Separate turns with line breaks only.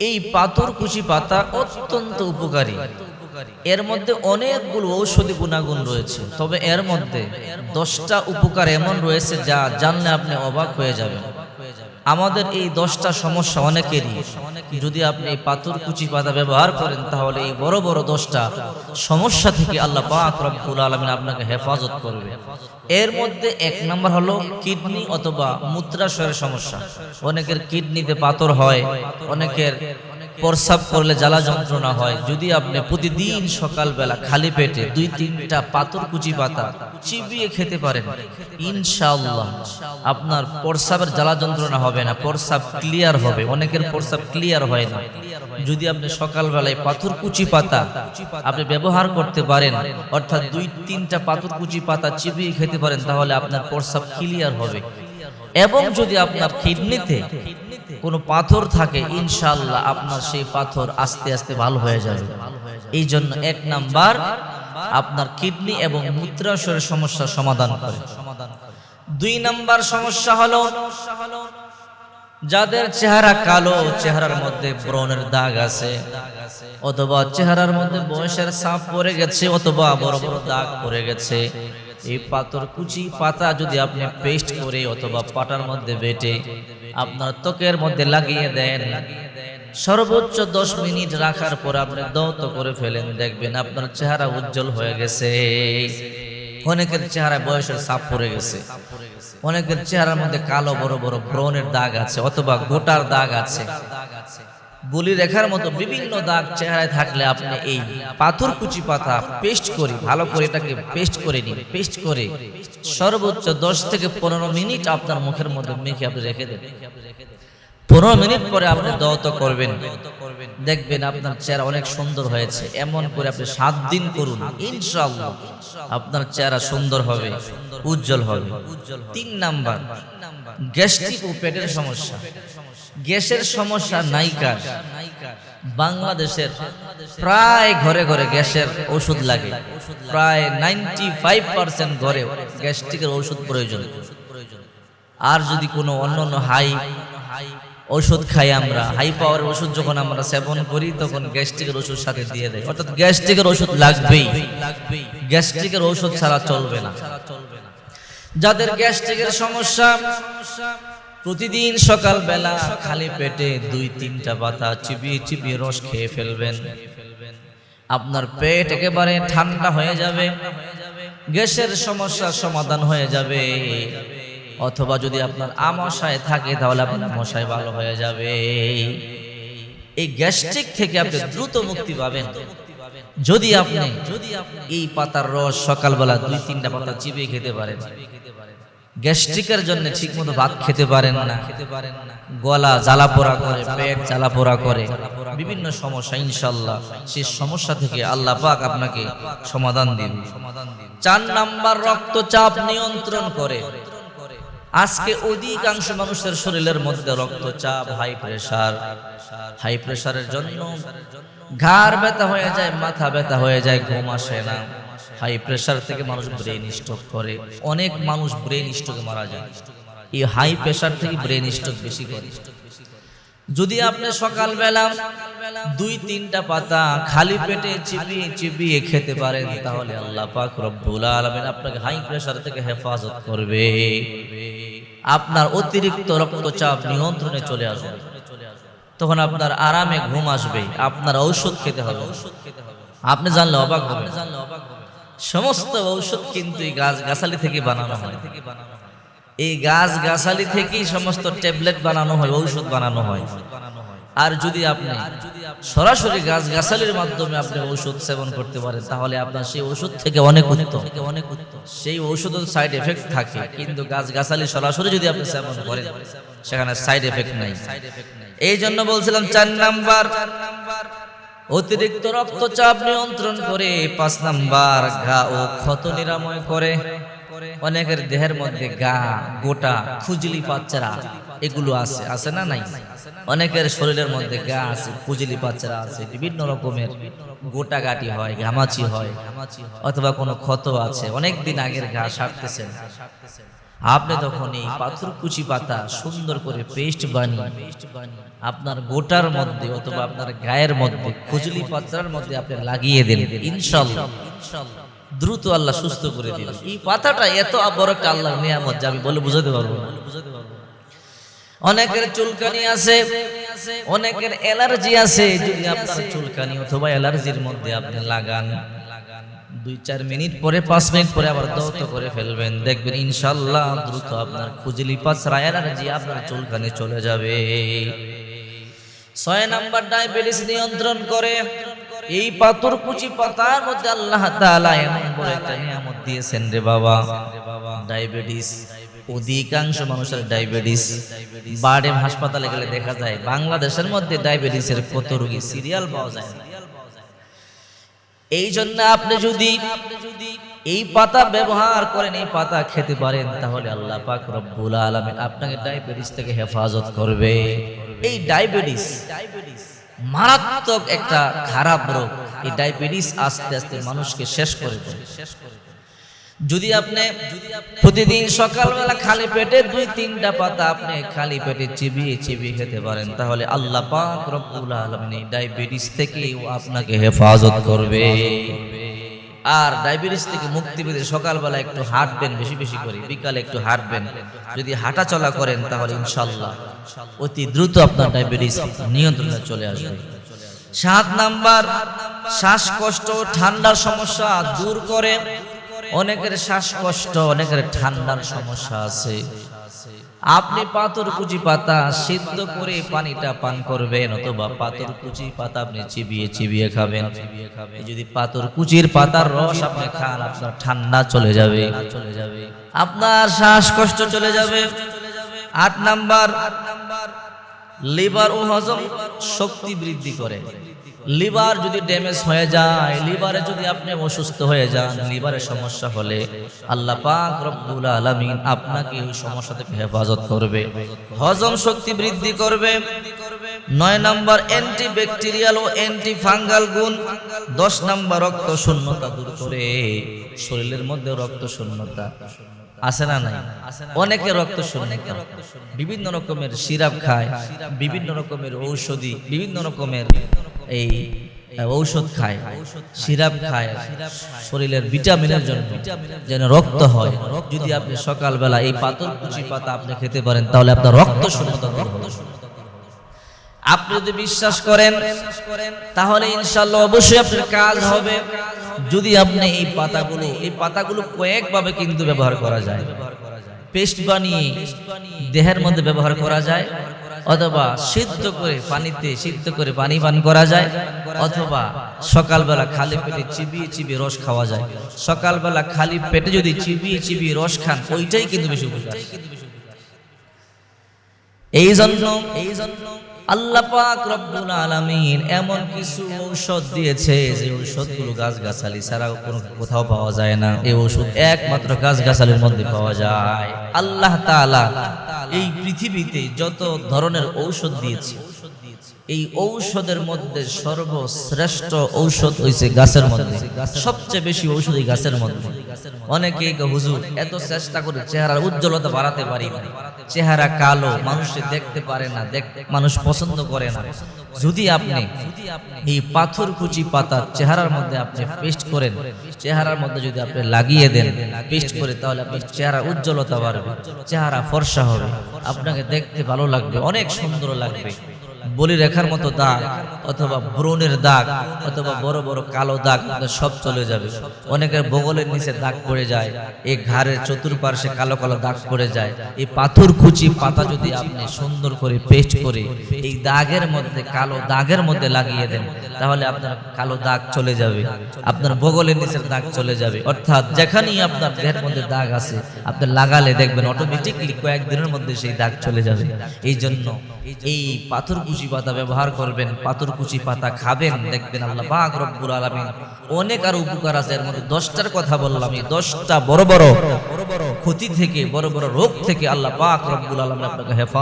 এই পাথর কুচি পাতা অত্যন্ত উপকারী। এর মধ্যে অনেকগুলো ঔষধি গুণাগুণ রয়েছে। তবে এর মধ্যে দশটা উপকার এমন রয়েছে যা জানলে আপনি অবাক হয়ে যাবেন। আমাদের এই দশটা সমস্যা অনেকেরই। যদি আপনি এই পাথর কুচি পাতা ব্যবহার করেন, তাহলে এই বড় বড় দশটা সমস্যা থেকে আল্লাহ পাক রব্বুল আলমিন আপনাকে হেফাজত করবে। এর মধ্যে এক নম্বর হলো কিডনি অথবা মূত্রাশয়ের সমস্যা। অনেকের কিডনিতে পাথর হয়, অনেকের প্রস্রাব করলে জ্বালা যন্ত্রণা হয়। যদি আপনি প্রতিদিন সকালবেলা খালি পেটে দুই তিনটা পাথর কুচি পাতা চিবিয়ে খেতে পারেন। ইনশাআল্লাহ। আপনার প্রস্রাবের জ্বালা যন্ত্রণা হবে না, প্রস্রাব ক্লিয়ার হবে। অনেকের প্রস্রাব ক্লিয়ার হয় না। যদি আপনি সকালবেলায় পাথর কুচি পাতা আপনি ব্যবহার করতে পারেন, অর্থাৎ দুই, তিনটা পাথর কুচি পাতা চিবিয়ে খেতে পারেন, তাহলে আপনার প্রস্রাব ক্লিয়ার হবে। এবং যদি আপনার কিডনিতে কোনো পাথর থাকে ইনশাল্লাহ আপনার সেই পাথর আস্তে আস্তে ভালো হয়ে যাবে। এই জন্য এক নাম্বার আপনার কিডনি এবং মূত্রাশয়ের সমস্যার সমাধান করে। দুই নাম্বার সমস্যা হলো, যাদের চেহারা কালো, চেহারার মধ্যে ব্রণের দাগ আছে, অথবা চেহারার মধ্যে বয়সের ছাপ পড়ে গেছে, অথবা বড় বড় দাগ পড়ে গেছে, এই পাথর কুচি পাতা যদি আপনি পেস্ট করে অথবা পাটার মধ্যে বেটে, আপনার ত্বকের মধ্যে লাগিয়ে দেন সর্বোচ্চ দশ মিনিট রাখার পর আপনি দৌত করে ফেলেন, দেখবেন আপনার চেহারা উজ্জ্বল হয়ে গেছে। অনেকের চেহারায় বয়সের ছাপ পড়ে গেছে। অনেকের চেহারার মধ্যে কালো বড় বড় ব্রণের দাগ আছে অথবা গোটার দাগ আছে। বলি রেখার মতো বিভিন্ন দাগ চেহারায় থাকলে আপনি এই পাথর কুচি পাতা পেস্ট করি, ভালো করে এটাকে পেস্ট করে নিন, পেস্ট করে সর্বোচ্চ দশ থেকে পনেরো মিনিট আপনার মুখের মধ্যে মেখে আপনি রেখে দেন পনেরো মিনিট পরে আপনি দত করবেন। দেখবেন আপনার চেহারা অনেক সুন্দর হয়েছে। এমন করে আপনি সাত দিন করুন। ইনশাআল্লাহ আপনার চেহারা সুন্দর হবে, উজ্জ্বল হবে। তিন নাম্বার, গ্যাস্ট্রিক ও পেটের সমস্যা। গ্যাসের সমস্যা নাইকার। বাংলাদেশের প্রায় ঘরে ঘরে গ্যাসের ওষুধ লাগে। প্রায় নাইনটি ফাইভ পার্সেন্ট ঘরে গ্যাস্ট্রিকের ওষুধ প্রয়োজন। আর যদি কোনো অন্য অন্য হাই ওষুধ খাই আমরা। হাই পাওয়ার ওষুধ যখন আমরা সেবন করি, তখন গ্যাস্ট্রিকের ওষুধ সাথে দিয়ে দেয়। অর্থাৎ গ্যাস্ট্রিকের ওষুধ লাগবেই। গ্যাস্ট্রিকের ওষুধ ছাড়া চলবে না। যাদের গ্যাস্ট্রিকের সমস্যা, প্রতিদিন সকালবেলা খালি পেটে দুই, তিনটা পাতা চিবিয়ে চিবিয়ে রস খেয়ে ফেলবেন। আপনার পেট একেবারে ঠান্ডা হয়ে যাবে। গ্যাসের সমস্যার সমাধান হয়ে যাবে। অথবা যদি আপনার আমশায় থাকে, তাহলে আপনার মশায় ভালো হয়ে যাবে। এই গ্যাস্ট্রিক থেকে আপনি দ্রুত মুক্তি পাবেন। যদি আপনি যদি এই পাতার রস সকালবেলা দুই, তিনটা পাতা চিবিয়ে খেতে পারেন। গ্যাস্ট্রিকের জন্য ঠিক মতো ভাত খেতে পারেন না খেতে পারেন না। গলা জ্বালা পোড়া করে, পেট জ্বালা পোড়া করে, বিভিন্ন সমস্যা, ইনশাল্লাহ। সেই সমস্যা থেকে আল্লাহ পাক আপনাকে সমাধান দিন। চার নাম্বার রক্তচাপ নিয়ন্ত্রণ করে। আজকে অধিকাংশ মানুষের শরীরের মধ্যে রক্তচাপ হাই প্রেশার হাই প্রেশারের জন্য ঘাড় ব্যথা হয়ে যায়, মাথা ব্যথা হয়ে যায়, ঘুম আসে না। হাই প্রেশার থেকে মানুষ ব্রেন স্ট্রোক করে। অনেক মানুষ ব্রেন স্ট্রোকে মারা যায়। এই হাই প্রেশার থেকে ব্রেন স্ট্রোক বেশি করে। যদি আপনি সকালবেলা দুই, তিনটা পাতা খালি পেটে চিবিয়ে চিবিয়ে খেতে পারেন, তাহলে আল্লাহ পাক রব্বুল আলামিন আপনাকে হাই প্রেসার থেকে হেফাজত করবে। আপনার অতিরিক্ত রক্তচাপ নিয়ন্ত্রণে চলে আসবে। তখন আপনার আরামে ঘুম আসবে, আপনার ঔষধ খেতে হবে। আপনি জানলে অবাক হবে সমস্ত ঔষধ কিন্তু গাছ গাছালি থেকে বানানো হয়। এই গাছ গাছালি থেকেই সমস্ত ট্যাবলেট বানানো হয়, ঔষধ বানানো হয়। আর যদি আপনি সরাসরি গাছ গাছালির মাধ্যমে আপনি ওষুধ সেবন করতে পারেন, তাহলে আপনার সেই ওষুধ থেকে অনেক উত্তম। অনেক উত্তম সেই ওষুধের সাইড এফেক্ট থাকে, কিন্তু গাছ গাছালি সরাসরি যদি আপনি সেবন করেন, সেখানে সাইড এফেক্ট নাই। এই জন্য বলছিলাম চার নাম্বার, অতিরিক্ত রক্তচাপ নিয়ন্ত্রণ করে, পাঁচ নাম্বার ঘা ও ক্ষত নিরাময় করে। অনেকের দেহের মধ্যে গা, গোটা, খুজলি পাচ্চারা এগুলো আছে আছে না নাই? অনেকের শরীরের মধ্যে গা আছে, খুজলি পাচ্চারা আছে, বিভিন্ন রকমের গোটা গাটি হয়, ঘামাচি হয়, অথবা কোনো ক্ষত আছে। অনেক দিন আগের ঘা সারতেছেন। আপনি তখন এই পাথর কুচি পাতা সুন্দর করে পেস্ট বানিয়ে আপনার গোটার মধ্যে অথবা আপনার গায়ের মধ্যে খুজলি পাত্রার মধ্যে আপনি লাগিয়ে দেন, ইনশাল্লাহ। দ্রুত আল্লাহ সুস্থ করে দিবেন এই পাতাটা এত বড় একটা আল্লাহর নিয়ামত যে আমি বলে বুঝাতে পারব না। অনেকের চুলকানি আছে অনেকের অ্যালার্জি আছে। যদি আপনার চুলকানি অথবা অ্যালার্জির মধ্যে আপনি লাগান দুই চার মিনিট পরে পাঁচ মিনিট পরে আবার দৌত করে ফেলবেন। দেখবেন ইনশাল্লাহ দ্রুত আপনার খুজলি পাঁচরা অ্যালার্জি আপনার চুলকানি চলে যাবে। ছয় নাম্বার ডায়াবেটিস নিয়ন্ত্রণ করে। এই পাথর কুচি পাতার মধ্যে আল্লাহ তাআলা এমন একটা নিয়ামত দিয়েছেন রে বাবা। ডায়াবেটিস, অধিকাংশ মানুষের ডায়াবেটিস। বারডেম হাসপাতালে গেলে দেখা যায়, বাংলাদেশের মধ্যে ডায়াবেটিসের কত রোগী সিরিয়াল পাওয়া যায়। এই জন্য আপনি যদি এই পাতা ব্যবহার করেন, এই পাতা খেতে পারেন, তাহলে আল্লাহ পাক রব্বুল আলামিন আপনাকে ডায়াবেটিস থেকে হেফাজত করবে। এই ডায়াবেটিস ডায়াবেটিস মারাত্মক একটা খারাপ রোগ। এই ডায়াবেটিস আস্তে আস্তে মানুষকে শেষ করে দেয়। যদি আপনি প্রতিদিন সকালবেলা খালি পেটে দুই, তিনটা পাতা আপনি খালি পেটে চিবিয়ে চিবিয়ে খেতে পারেন, তাহলে আল্লাহ পাক রব্বুল আলামিন এই ডায়াবেটিস থেকেও আপনাকে হেফাজত করবে। আর ডায়াবেটিস থেকে মুক্তি পেতে সকালবেলা একটু হাঁটবেন, বেশি বেশি করে। বিকালে একটু হাঁটবেন। যদি হাঁটা চলা করেন, তাহলে ইনশাল্লাহ অতি দ্রুত আপনার ডায়াবেটিস নিয়ন্ত্রণে চলে আসবে। সাত নাম্বার, শ্বাসকষ্ট ঠান্ডার সমস্যা দূর করে। অনেকের শ্বাসকষ্ট, অনেকের ঠান্ডার সমস্যা আছে। আপনি পাথর কুচি পাতা সিদ্ধ করে পানিটা পান করবেন, অথবা পাথর কুচি পাতা আপনি চিবিয়ে চিবিয়ে খাবেন। যদি পাথর কুচির পাতার রস আপনি খান, আপনার ঠান্ডা চলে যাবে চলে যাবে। আপনার শ্বাসকষ্ট চলে যাবে। আট নাম্বার, লিভার ও হজম শক্তি বৃদ্ধি করে। লিভার যদি ড্যামেজ হয়ে যায়, লিভারে যদি আপনি অসুস্থ হয়ে যান লিভারের সমস্যা হলে আল্লাহ পাক রব্বুল আলামিন আপনাকে ওই সমস্যা থেকে হেফাজত করবে। হজম শক্তি বৃদ্ধি করবে। নয় নাম্বার অ্যান্টি ব্যাকটেরিয়াল ও অ্যান্টি ফাঙ্গাল গুণ। দশ নাম্বার রক্ত শূন্যতা দূর করে। শরীরের মধ্যে রক্ত শূন্যতা আছে না নাই? অনেকে রক্ত শূন্যতা। বিভিন্ন রকমের সিরাপ খায়, বিভিন্ন রকমের ঔষধি, বিভিন্ন রকমের এই ঔষধ খায়, সিরাপ খায়, শরীরের ভিটামিনের জন্য যেন রক্ত হয়। যদি আপনি সকালবেলা এই পাতল কুচি পাতা আপনি খেতে পারেন, তাহলে আপনার রক্ত শূন্যতা হবে। আপনি যদি বিশ্বাস করেন, তাহলে ইনশাল্লাহ অবশ্যই আপনার কাজ হবে। যদি আপনি এই পাতাগুলো এই পাতাগুলো কয়েকভাবে কিন্তু ব্যবহার করা যায়। পেস্ট বানিয়ে দেহের মধ্যে ব্যবহার করা যায়। অথবা সিদ্ধ করে পানিতে সিদ্ধ করে পানি পান করা যায়, অথবা সকালবেলা খালি পেটে চিবিয়ে চিবিয়ে রস খাওয়া যায়। সকালবেলা খালি পেটে যদি চিবিয়ে চিবিয়ে রস খান, ওইটাই কিন্তু বেশি উপকার। এই জন্য এই জন্য আল্লাহ পাক রব্বুল আলামিন এমন কিছু ঔষধ দিয়েছে যে ঔষধগুলো গাছগাছালি ছাড়া কোনো কোথাও পাওয়া যায় না। এই ঔষধ একমাত্র গাছগাছালির মধ্যে পাওয়া যায়। আল্লাহ তাআলা এই পৃথিবীতে যত ধরনের ঔষধ দিয়েছে এই ঔষধের মধ্যে সর্বশ্রেষ্ঠ ঔষধ হইছে গাছের মধ্যে। সবচেয়ে বেশি ঔষধ এই গাছের মধ্যে। অনেকে হুজুর, এত চেষ্টা করে চেহারার উজ্জ্বলতা বাড়াতে পারি চেহারা কালো, মানুষে দেখতে পারে না মানুষ পছন্দ করে না। যদি আপনি এই পাথর কুচি পাতা চেহারার মধ্যে আপনি পেস্ট করেন, চেহারার মধ্যে যদি আপনি লাগিয়ে দেন, পেস্ট করে, তাহলে আপনার চেহারা উজ্জ্বলতা বাড়বে, চেহারা ফর্সা হবে। আপনাকে দেখতে ভালো লাগবে, অনেক সুন্দর লাগবে। বলি রেখার মতো দাগ, অথবা ব্রণের দাগ, অথবা বড় বড় কালো দাগ সব চলে যাবে। অনেকের বগলের নিচে দাগ পড়ে যায়, এই ঘাড়ের চতুর্পার্শ্বে কালো কালো দাগ পড়ে যায়। এই পাথর কুচি পাতা যদি আপনি সুন্দর করে পেস্ট করে এই দাগের মধ্যে, কালো দাগের মধ্যে লাগিয়ে দেন, তাহলে আপনার কালো দাগ চলে যাবে, আপনার বগলের নিচের দাগ চলে যাবে। অর্থাৎ যেখানেই আপনার দেহের মধ্যে দাগ আছে, আপনি লাগালে দেখবেন অটোমেটিকলি কয়েকদিনের মধ্যে সেই দাগ চলে যাবে। এই জন্য এই পাথর কুচি পাতা ব্যবহার করবেন পাথর কুচি পাতা খাবেন, দেখবেন আল্লাহ পাক রব্বুল আলামিন অনেক আর উপকার আছে। এর মধ্যে দশটার কথা বললাম এই দশটা বড় বড় বড় বড় ক্ষতি থেকে, বড় বড় রোগ থেকে আল্লাহ পাক রব্বুল আলামিন আপনাকে হেফাজত